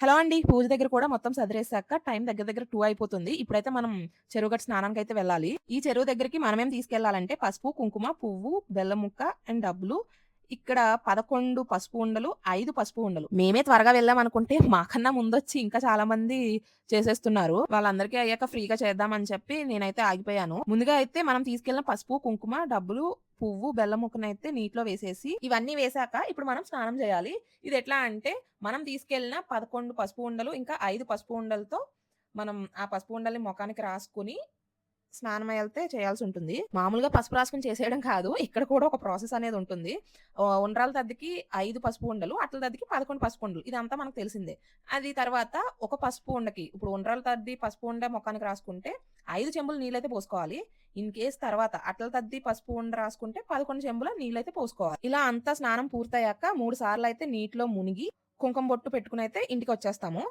Hello అండి. పూజ దగ్గర కూడా మొత్తం సదిరేసాక టైం దగ్గర దగ్గర టూ అయిపోతుంది. ఇప్పుడైతే మనం చెరువు గట్టు అయితే వెళ్ళాలి. ఈ చెరువు దగ్గరికి మనమేం తీసుకెళ్ళాలంటే పసుపు, కుంకుమ, పువ్వు, బెల్లం ముక్క అండ్ డబ్బులు. ఇక్కడ 11 పసుపు ఉండలు, ఐదు పసుపు ఉండలు. మేమే త్వరగా వెళ్ళామనుకుంటే మాకన్నా ముందొచ్చి ఇంకా చాలా మంది చేసేస్తున్నారు. వాళ్ళందరికీ అయ్యాక ఫ్రీగా చేద్దామని చెప్పి నేనైతే ఆగిపోయాను. ముందుగా అయితే మనం తీసుకెళ్ళిన పసుపు, కుంకుమ, డబ్బులు, పువ్వు, బెల్లం ముక్కనైతే నీటిలో వేసేసి ఇవన్నీ వేశాక ఇప్పుడు మనం స్నానం చేయాలి. ఇది ఎట్లా అంటే మనం తీసుకెళ్ళిన 11 పసుపు ఉండలు, ఇంకా ఐదు పసుపు ఉండలతో మనం ఆ పసుపు ఉండల్ని ముఖానికి రాసుకొని స్నానం వెళ్తే చేయాల్సి ఉంటుంది మామూలుగా పసుపు రాసుకొని చేసేయడం కాదు. ఇక్కడ కూడా ఒక ప్రాసెస్ అనేది ఉంటుంది. ఆహ్, తద్దికి ఐదు పసుపు ఉండలు, అట్ల తద్దికి 11 పసుపు ఉండలు. ఇదంతా మనకు తెలిసిందే. అది తర్వాత ఒక పసుపు ఉండకి ఇప్పుడు ఉండ్రాళ్ళ తద్ది పసుపు ఉండ మొఖానికి రాసుకుంటే ఐదు చెంబులు నీళ్ళైతే పోసుకోవాలి. ఇన్ కేస్ తర్వాత అట్ల తద్ది పసుపు ఉండ రాసుకుంటే 11 చెంబుల నీళ్ళైతే పోసుకోవాలి. ఇలా అంతా స్నానం పూర్తయ్యాక మూడు సార్లు అయితే నీటిలో మునిగి కుంకుమ బొట్టు ఇంటికి వచ్చేస్తాము